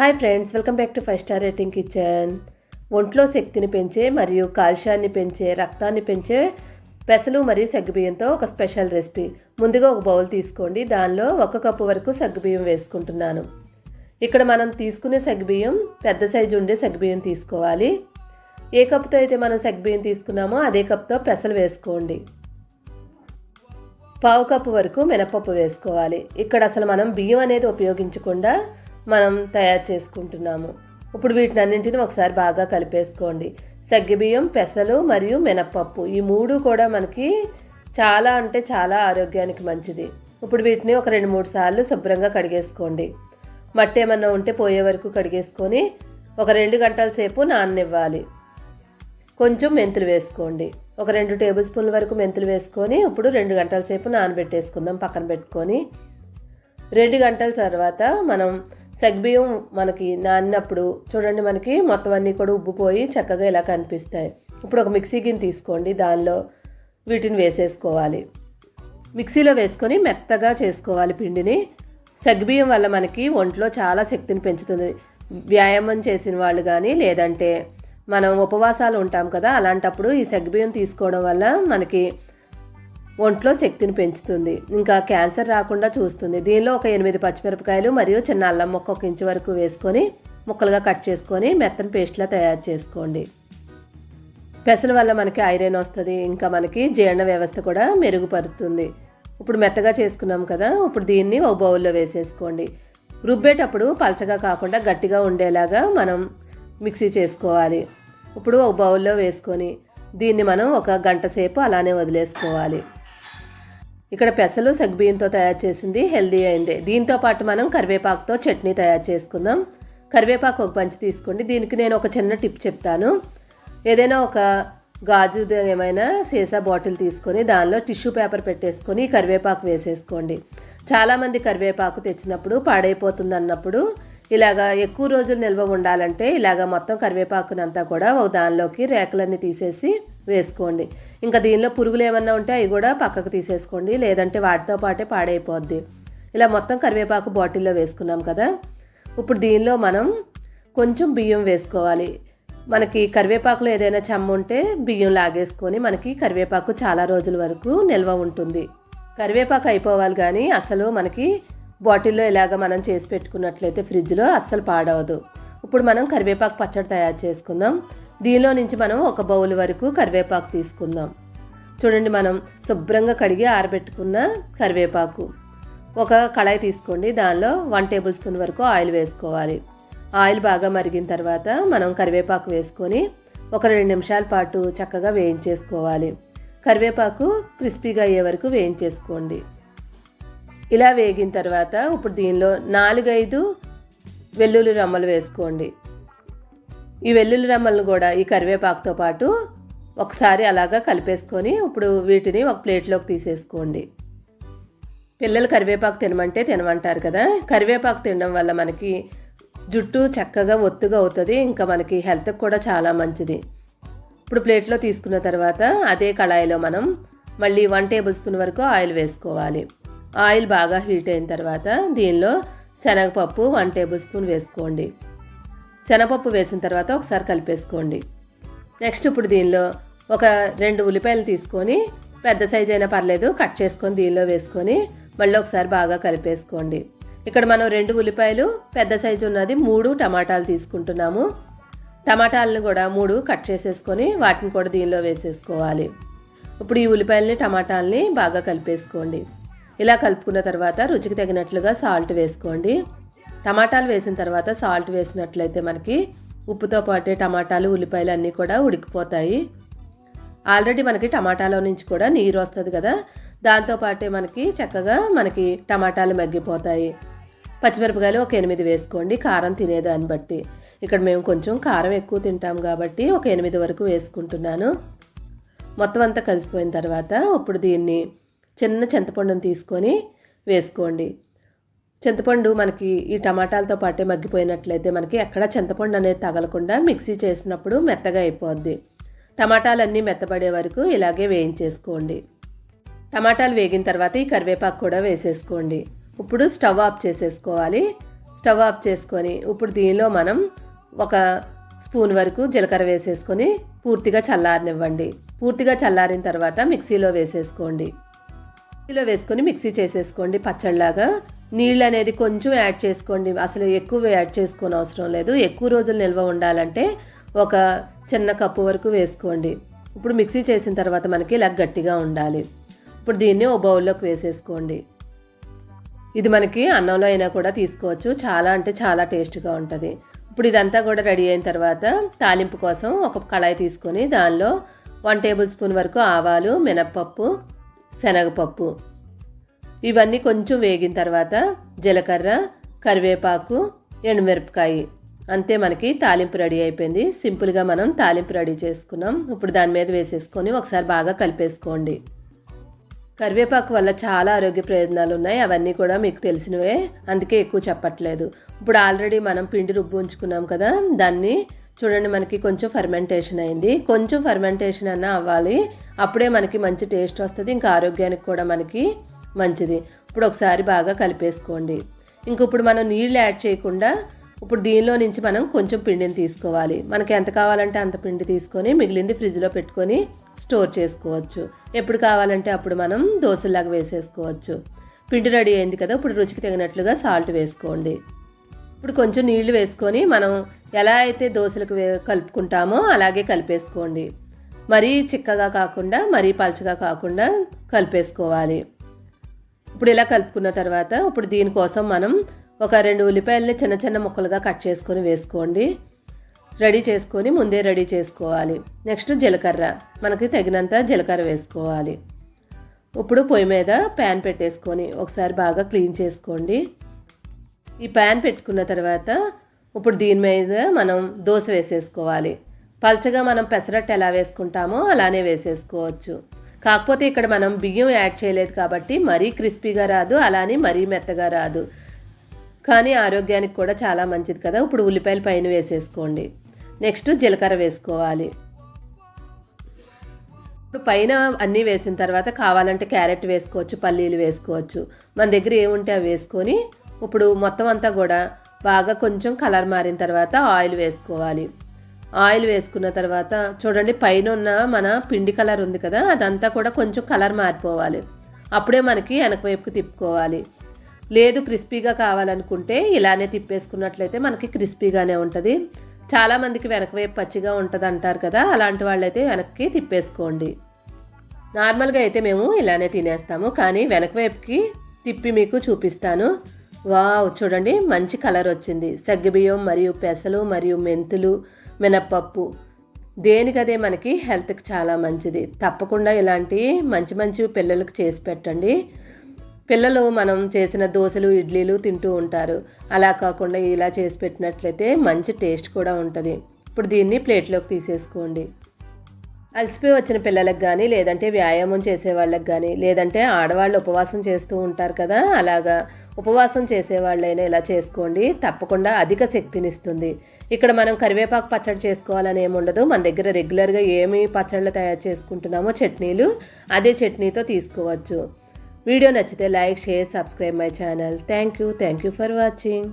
Hi friends welcome back to five star rating kitchen. ఒంట్లో శక్తిని పెంచే మరియు కాల్షియాన్ని పెంచే రక్తాన్ని పెంచే పెసలు మరియు సగ్గుబియ్యంతో ఒక స్పెషల్ రెసిపీ. ముందుగా ఒక బౌల్ తీసుకోండి. దానిలో ఒక కప్పు వరకు సగ్గుబియ్యం వేసుకుంటున్నాను. ఇక్కడ మనం తీసుకునే సగ్గుబియ్యం పెద్ద సైజు ఉండే సగ్గుబియ్యం తీసుకోవాలి. ఏ కప్పుతో అయితే మనం సగ్గుబియ్యం తీసుకున్నామో అదే కప్తో పెసలు వేసుకోండి. పావు కప్పు వరకు మినపప్పు వేసుకోవాలి. ఇక్కడ అసలు మనం బియ్యం అనేది ఉపయోగించకుండా మనం తయారు చేసుకుంటున్నాము. ఇప్పుడు వీటిని అన్నింటిని ఒకసారి బాగా కలిపేసుకోండి. సగ్గిబియ్యం పెసలు మరియు మినప్పప్పు ఈ మూడు కూడా మనకి చాలా అంటే చాలా ఆరోగ్యానికి మంచిది. ఇప్పుడు వీటిని ఒక రెండు మూడు సార్లు శుభ్రంగా కడిగేసుకోండి. మట్టి ఏమన్నా ఉంటే పోయే వరకు కడిగేసుకొని ఒక రెండు గంటల సేపు నాననివ్వాలి. కొంచెం మెంతులు వేసుకోండి. ఒక రెండు టేబుల్ స్పూన్ల వరకు మెంతులు వేసుకొని ఇప్పుడు రెండు గంటల సేపు నానబెట్టేసుకుందాం పక్కన పెట్టుకొని. రెండు గంటల తర్వాత మనం సగ్బియ్యం మనకి నానినప్పుడు చూడండి మనకి మొత్తం అన్నీ కూడా ఉబ్బిపోయి చక్కగా ఇలా కనిపిస్తాయి. ఇప్పుడు ఒక మిక్సీ గిన్నె తీసుకోండి. దానిలో వీటిని వేసేసుకోవాలి. మిక్సీలో వేసుకొని మెత్తగా చేసుకోవాలి పిండిని. సగ్బియ్యం వల్ల మనకి ఒంట్లో చాలా శక్తిని పెంచుతుంది. వ్యాయామం చేసిన వాళ్ళు కానీ లేదంటే మనం ఉపవాసాలు ఉంటాం కదా అలాంటప్పుడు ఈ సగ్బియ్యం తీసుకోవడం వల్ల మనకి ఒంట్లో శక్తిని పెంచుతుంది. ఇంకా క్యాన్సర్ రాకుండా చూస్తుంది. దీనిలో ఒక ఎనిమిది పచ్చిమిరపకాయలు మరియు చిన్న అల్లం మొక్క ఒక ఇంచు వరకు వేసుకొని ముక్కలుగా కట్ చేసుకొని మెత్తని పేస్ట్లా తయారు చేసుకోండి. పెసల వల్ల మనకి ఐరన్ వస్తుంది. ఇంకా మనకి జీర్ణ వ్యవస్థ కూడా మెరుగుపడుతుంది ఇప్పుడు మెత్తగా చేసుకున్నాం కదా ఇప్పుడు దీన్ని ఒక బౌల్లో వేసేసుకోండి. రుబ్బేటప్పుడు పలచగా కాకుండా గట్టిగా ఉండేలాగా మనం మిక్సీ చేసుకోవాలి. ఇప్పుడు ఒక బౌల్లో వేసుకొని దీన్ని మనం ఒక గంట సేపు అలానే వదిలేసుకోవాలి. ఇక్కడ పెసలు సగ్బియ్యంతో తయారు చేసింది హెల్దీ అయింది. దీంతో పాటు మనం కరివేపాకుతో చట్నీ తయారు చేసుకుందాం. కరివేపాకు ఒక పంచి తీసుకోండి. దీనికి నేను ఒక చిన్న టిప్ చెప్తాను. ఏదైనా ఒక గాజు ఏమైనా సీసా బాటిల్ తీసుకొని దానిలో టిష్యూ పేపర్ పెట్టేసుకొని కరివేపాకు వేసేసుకోండి. చాలామంది కరివేపాకు తెచ్చినప్పుడు పాడైపోతుంది అన్నప్పుడు ఇలాగా ఎక్కువ రోజులు నిల్వ ఉండాలంటే ఇలాగ మొత్తం కరివేపాకునంతా కూడా ఒక దానిలోకి రేకలన్నీ తీసేసి వేసుకోండి. ఇంకా దీనిలో పురుగులు ఏమన్నా ఉంటే అవి కూడా పక్కకు తీసేసుకోండి. లేదంటే వాటితో పాటే పాడైపోద్ది. ఇలా మొత్తం కరివేపాకు బాటిల్లో వేసుకున్నాం కదా. ఇప్పుడు దీనిలో మనం కొంచెం బియ్యం వేసుకోవాలి. మనకి కరివేపాకులో ఏదైనా చెమ్మ ఉంటే బియ్యం లాగేసుకొని మనకి కరివేపాకు చాలా రోజుల వరకు నిల్వ ఉంటుంది. కరివేపాకు అయిపోవాలి కానీ అసలు మనకి బాటిల్లో ఇలాగ మనం చేసి పెట్టుకున్నట్లయితే ఫ్రిడ్జ్లో అస్సలు పాడవదు. ఇప్పుడు మనం కరివేపాకు పచ్చడి తయారు చేసుకుందాం. దీనిలో నుంచి మనం ఒక బౌల్ వరకు కరివేపాకు తీసుకుందాం. చూడండి మనం శుభ్రంగా కడిగి ఆరబెట్టుకున్న కరివేపాకు. ఒక కళాయి తీసుకోండి. దానిలో వన్ టేబుల్ స్పూన్ వరకు ఆయిల్ వేసుకోవాలి. ఆయిల్ బాగా మరిగిన తర్వాత మనం కరివేపాకు వేసుకొని ఒక రెండు నిమిషాల పాటు చక్కగా వేయించేసుకోవాలి. కరివేపాకు క్రిస్పీగా అయ్యే వరకు వేయించేసుకోండి. ఇలా వేగిన తర్వాత ఇప్పుడు దీనిలో నాలుగైదు వెల్లుల్లి రమ్మలు వేసుకోండి. ఈ వెల్లుల్లి రమ్మలను కూడా ఈ కరివేపాకుతో పాటు ఒకసారి అలాగా కలిపేసుకొని ఇప్పుడు వీటిని ఒక ప్లేట్లోకి తీసేసుకోండి. పిల్లలు కరివేపాకు తినమంటే తినమంటారు కదా? కరివేపాకు తినడం వల్ల మనకి జుట్టు చక్కగా ఒత్తుగా అవుతుంది ఇంకా మనకి హెల్త్కి కూడా చాలా మంచిది. ఇప్పుడు ప్లేట్లో తీసుకున్న తర్వాత అదే కళాయిలో మనం మళ్ళీ వన్ టేబుల్ స్పూన్ వరకు ఆయిల్ వేసుకోవాలి. ఆయిల్ బాగా హీట్ అయిన తర్వాత దీనిలో శనగపప్పు వన్ టేబుల్ స్పూన్ వేసుకోండి. శనగపప్పు వేసిన తర్వాత ఒకసారి కలిపేసుకోండి. నెక్స్ట్ ఇప్పుడు దీనిలో ఒక రెండు ఉల్లిపాయలు తీసుకొని పెద్ద సైజ్ అయినా పర్లేదు కట్ చేసుకొని దీనిలో వేసుకొని మళ్ళీ ఒకసారి బాగా కలిపేసుకోండి. ఇక్కడ మనం రెండు ఉల్లిపాయలు పెద్ద సైజు ఉన్నది మూడు టమాటాలు తీసుకుంటున్నాము. టమాటాలను కూడా మూడు కట్ చేసేసుకొని వాటిని కూడా దీనిలో వేసేసుకోవాలి. ఇప్పుడు ఈ ఉల్లిపాయలని టమాటాలని బాగా కలిపేసుకోండి. ఇలా కలుపుకున్న తర్వాత రుచికి తగినట్లుగా సాల్ట్ వేసుకోండి. టమాటాలు వేసిన తర్వాత సాల్ట్ వేసినట్లయితే మనకి ఉప్పుతో పాటే టమాటాలు ఉల్లిపాయలు అన్నీ కూడా ఉడికిపోతాయి. ఆల్రెడీ మనకి టమాటాలో నుంచి కూడా నీరు వస్తుంది కదా దాంతోపాటే మనకి చక్కగా మనకి టమాటాలు మగ్గిపోతాయి. పచ్చిమిరపకాయలు ఒక ఎనిమిది వేసుకోండి కారం తినేదాన్ని బట్టి. ఇక్కడ మేము కొంచెం కారం ఎక్కువ తింటాం కాబట్టి ఒక ఎనిమిది వరకు వేసుకుంటున్నాను. మొత్తం అంతా కలిసిపోయిన తర్వాత ఇప్పుడు దీన్ని చిన్న చింతపండుని తీసుకొని వేసుకోండి. చింతపండు మనకి ఈ టమాటాలతో పాటే మగ్గిపోయినట్లయితే మనకి ఎక్కడ చింతపండు అనేది తగలకుండా మిక్సీ చేసినప్పుడు మెత్తగా అయిపోద్ది. టమాటాలన్నీ మెత్తబడే వరకు ఇలాగే వేయించేసుకోండి. టమాటాలు వేగిన తర్వాత ఈ కరివేపాకు కూడా వేసేసుకోండి. ఇప్పుడు స్టవ్ ఆఫ్ చేసేసుకోవాలి. స్టవ్ ఆఫ్ చేసుకొని ఇప్పుడు దీనిలో మనం ఒక స్పూన్ వరకు జీలకర్ర వేసేసుకొని పూర్తిగా చల్లారనివ్వండి. పూర్తిగా చల్లారిన తర్వాత మిక్సీలో వేసేసుకోండి. మిక్సీలో వేసుకొని మిక్సీ చేసేసుకోండి పచ్చడిలాగా నీళ్ళు అనేది కొంచెం యాడ్ చేసుకోండి. అసలు ఎక్కువ యాడ్ చేసుకోని అవసరం లేదు. ఎక్కువ రోజులు నిల్వ ఉండాలంటే ఒక చిన్న కప్పు వరకు వేసుకోండి. ఇప్పుడు మిక్సీ చేసిన తర్వాత మనకి ఇలా గట్టిగా ఉండాలి. ఇప్పుడు దీన్ని ఓ బౌల్లోకి వేసేసుకోండి. ఇది మనకి అన్నంలో అయినా కూడా తీసుకోవచ్చు. చాలా అంటే చాలా టేస్ట్గా ఉంటుంది. ఇప్పుడు ఇదంతా కూడా రెడీ అయిన తర్వాత తాలింపు కోసం ఒక కళాయి తీసుకొని దానిలో వన్ టేబుల్ స్పూన్ వరకు ఆవాలు మినప్పప్పు శనగపప్పు. ఇవన్నీ కొంచెం వేగిన తర్వాత జీలకర్ర కరివేపాకు ఎండుమిరపకాయ. అంతే మనకి తాలింపు రెడీ అయిపోయింది. సింపుల్గా మనం తాలింపు రెడీ చేసుకున్నాం. ఇప్పుడు దాని మీద వేసేసుకొని ఒకసారి బాగా కలిపేసుకోండి. కరివేపాకు వల్ల చాలా ఆరోగ్య ప్రయోజనాలు ఉన్నాయి. అవన్నీ కూడా మీకు తెలిసినవే. అందుకే ఎక్కువ చెప్పట్లేదు. ఇప్పుడు ఆల్రెడీ మనం పిండి రుబ్బు ఉంచుకున్నాం కదా దాన్ని చూడండి మనకి కొంచెం ఫర్మెంటేషన్ అయింది. కొంచెం ఫర్మెంటేషన్ అన్న అవ్వాలి. అప్పుడే మనకి మంచి టేస్ట్ వస్తుంది. ఇంకా ఆరోగ్యానికి కూడా మనకి మంచిది. ఇప్పుడు ఒకసారి బాగా కలిపేసుకోండి. ఇంక ఇప్పుడు మనం నీళ్ళు యాడ్ చేయకుండా ఇప్పుడు దీనిలో నుంచి మనం కొంచెం పిండిని తీసుకోవాలి. మనకి ఎంత కావాలంటే అంత పిండి తీసుకొని మిగిలింది ఫ్రిడ్జ్లో పెట్టుకొని స్టోర్ చేసుకోవచ్చు. ఎప్పుడు కావాలంటే అప్పుడు మనం దోశలాగా వేసేసుకోవచ్చు. పిండి రెడీ అయింది కదా ఇప్పుడు రుచికి తగినట్లుగా సాల్ట్ వేసుకోండి. ఇప్పుడు కొంచెం నీళ్ళు వేసుకొని మనం ఎలా అయితే దోశలకు కలుపుకుంటామో అలాగే కలిపేసుకోండి. మరీ చిక్కగా కాకుండా మరీ పలచగా కాకుండా కలిపేసుకోవాలి. ఇప్పుడు ఇలా కలుపుకున్న తర్వాత ఇప్పుడు దీనికోసం మనం ఒక రెండు ఉల్లిపాయలని చిన్న చిన్న ముక్కలుగా కట్ చేసుకొని వేసుకోండి. రెడీ చేసుకొని ముందే రెడీ చేసుకోవాలి. నెక్స్ట్ జీలకర్ర. మనకి తగినంత జీలకర్ర వేసుకోవాలి. ఇప్పుడు పొయ్యి మీద ప్యాన్ పెట్టేసుకొని ఒకసారి బాగా క్లీన్ చేసుకోండి. ఈ ప్యాన్ పెట్టుకున్న తర్వాత ఇప్పుడు దీని మీద మనం దోశ వేసేసుకోవాలి. పల్చగా మనం పెసరట్టు ఎలా వేసుకుంటామో అలానే వేసేసుకోవచ్చు. కాకపోతే ఇక్కడ మనం బియ్యం యాడ్ చేయలేదు కాబట్టి మరీ క్రిస్పీగా రాదు అలానే మరీ మెత్తగా రాదు. కానీ ఆరోగ్యానికి కూడా చాలా మంచిది కదా. ఇప్పుడు ఉల్లిపాయలు పైన వేసేసుకోండి. నెక్స్ట్ జీలకర్ర వేసుకోవాలి. ఇప్పుడు పైన అన్నీ వేసిన తర్వాత కావాలంటే క్యారెట్ వేసుకోవచ్చు పల్లీలు వేసుకోవచ్చు. మన దగ్గర ఏముంటే అవి వేసుకొని ఇప్పుడు మొత్తం అంతా కూడా బాగా కొంచెం కలర్ మారిన తర్వాత ఆయిల్ వేసుకోవాలి. ఆయిల్ వేసుకున్న తర్వాత చూడండి పైన ఉన్న మన పిండి కలర్ ఉంది కదా అదంతా కూడా కొంచెం కలర్ మారిపోవాలి. అప్పుడే మనకి వెనక వైపుకి తిప్పుకోవాలి. లేదు క్రిస్పీగా కావాలనుకుంటే ఇలానే తిప్పేసుకున్నట్లయితే మనకి క్రిస్పీగానే ఉంటుంది. చాలామందికి వెనక వైపు పచ్చిగా ఉంటుంది అంటారు కదా అలాంటి వాళ్ళైతే వెనక్కి తిప్పేసుకోండి. నార్మల్గా అయితే మేము ఇలానే తినేస్తాము కానీ వెనక వైపుకి తిప్పి మీకు చూపిస్తాను. వావ్ చూడండి మంచి కలర్ వచ్చింది. సగ్గుబియ్యం మరియు పెసలు మరియు మెంతులు మినప్పప్పు. దేనికదే మనకి హెల్త్కి చాలా మంచిది. తప్పకుండా ఇలాంటి మంచి మంచి పిల్లలకు చేసి పెట్టండి. పిల్లలు మనం చేసిన దోశలు ఇడ్లీలు తింటూ ఉంటారు. అలా కాకుండా ఇలా చేసి పెట్టినట్లయితే మంచి టేస్ట్ కూడా ఉంటుంది. ఇప్పుడు దీన్ని ప్లేట్లోకి తీసేసుకోండి. అలసిపోయి వచ్చిన పిల్లలకు కానీ లేదంటే వ్యాయామం చేసే వాళ్ళకి కానీ లేదంటే ఆడవాళ్ళు ఉపవాసం చేస్తూ ఉంటారు కదా అలాగా ఉపవాసం చేసేవాళ్ళైనా ఇలా చేసుకోండి. తప్పకుండా అధిక శక్తినిస్తుంది. ఇక్కడ మనం కరివేపాకు పచ్చడి చేసుకోవాలని ఏముండదు మన దగ్గర రెగ్యులర్గా ఏమి పచ్చళ్ళు తయారు చేసుకుంటున్నామో చట్నీలు అదే చట్నీతో తీసుకోవచ్చు. వీడియో నచ్చితే like share subscribe my channel. Thank you thank you for watching.